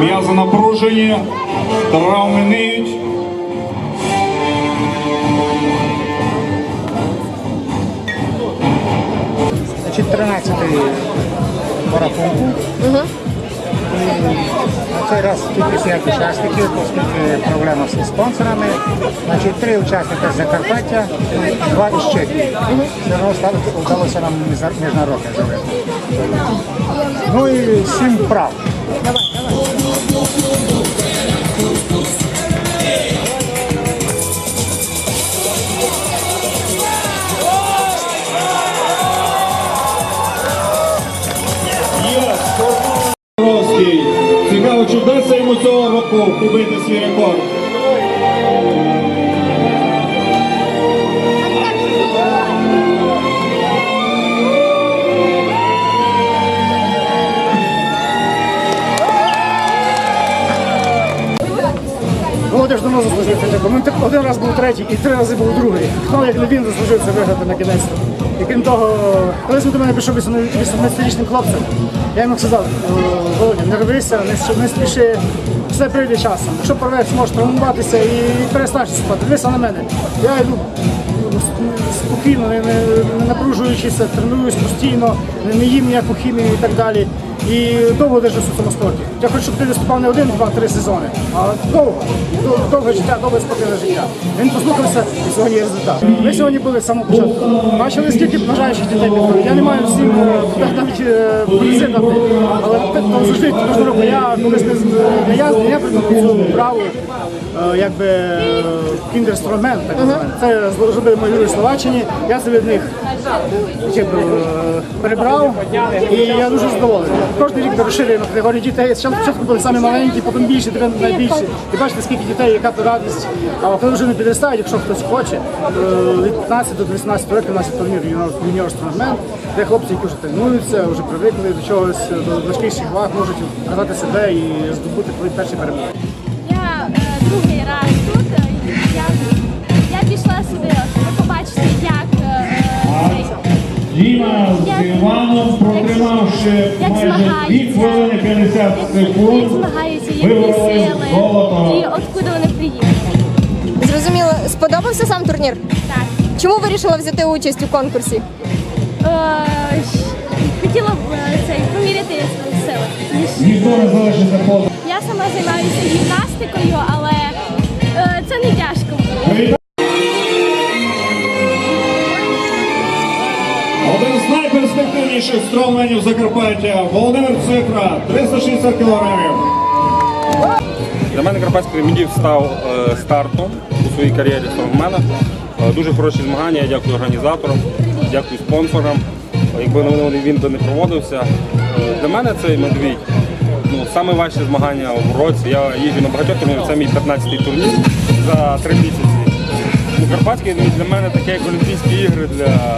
М'язи напружені, травми ниють. Значить, 13-й по рахунку. На цей раз тільки 5 учасників, оскільки проблема зі спонсорами. Значить, три учасника з Закарпаття два із Чехії. Все одно вдалося нам міжнародне зробити. Ну і сім вправ. Є Скорпоновський. Цікаво, чи вдасться йому цього року побити свій рекорд. Давно заслужив це. Бо він один раз був третій і три рази був другий. Хто як не він заслужив це виграти на кінець. І крім того, колись він до мене пішов 18-річним хлопцем, я йому сказав, «О, Володя, не рвися, не, спіши, все прийде часом. Якщо порвець, можеш травмуватися і перестанеш спати. Дивися на мене. Я йду спокійно, не, напружуючися, тренуюсь постійно, не їм ніяку хімію і так далі. І довго держусь у цьому спорті. Я хочу, щоб ти виступав не один, два, три сезони, а довго. Дов- Довге життя, довге спортивне життя. Він послухався і сьогодні є результат. Ми сьогодні були з самого початку. Бачили, скільки бажаючих дітей підходить. Я не маю всім е, навіть е, призи дати, але то завжди кожного року. Я колись не, не я, я придумав цю е, якби кіндерстромен, так званий. Це зробили мої люди в Словаччині. Я це від них перебрав і я дуже задоволений. Кожен рік ми розширюємо категорію дітей. Спочатку були самі маленькі, потім більші, тепер найбільші. І бачите, скільки дітей, яка то радість. А коли вже не підростають, якщо хтось хоче, е, від 15 до 18 років у нас є турнір юніор- юніор стронгмен, де хлопці, які вже тренуються, вже привикли до чогось, до важкіших ваг, можуть показати себе і здобути перші перемоги. Я е, другий раз тут. е, Я, пішла сюди, щоб побачити, як е, цей, Діма протримавши як майже 2 змагаються, хвилини 50 як, як секунд, змагаються, які вибороли сили золото. і откуда вони приїхали. Зрозуміло, сподобався сам турнір? Так. Чому вирішила взяти участь у конкурсі? Е, хотіла б е, цей поміряти свої сили. Ніхто не залишиться поза. Я сама займаюся гімнастикою, але найперспективніших стронгменів Закарпаття Володимир Цифра, 360 кілограмів. Для мене Карпатський Медів став е, стартом у своїй кар'єрі стронгмена. Е, Дуже хороші змагання, я дякую організаторам, дякую спонсорам. Якби він би не проводився. Е, Для мене цей медвідь ну, саме змагання в році. Я їжджу на багатьох турнірах, це мій 15-й турнір за три місяці. Ну, Карпатський для мене таке, як Олімпійські ігри ну, для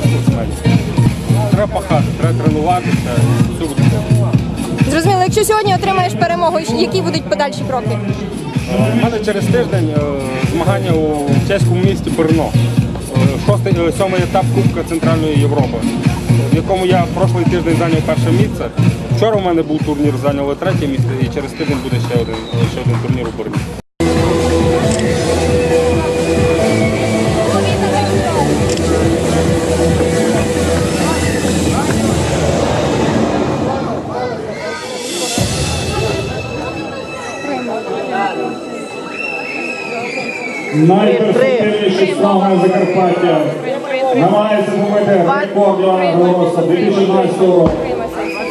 професіональних спортсменів. Треба пахати, треба тренуватися, все буде. Зрозуміло, якщо сьогодні отримаєш перемогу, які будуть подальші кроки? У мене через тиждень е, змагання у чеському місті Брно. Е, Шостий, е, сьомий етап Кубка Центральної Європи, в якому я прошлий тиждень зайняв перше місце. Вчора у мене був турнір, зайняли третє місце і через тиждень буде ще один, ще один турнір у Брні. Найперспективніший стронгмен Закарпаття. Намагається побити рекорд Йоанна Голоса 2012 року.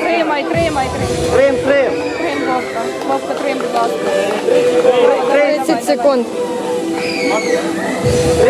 Тримай, тримай, тримай. Трим, трим. Трим, Вовка. Вовка, трим, будь ласка. 30 секунд. Трим, трим.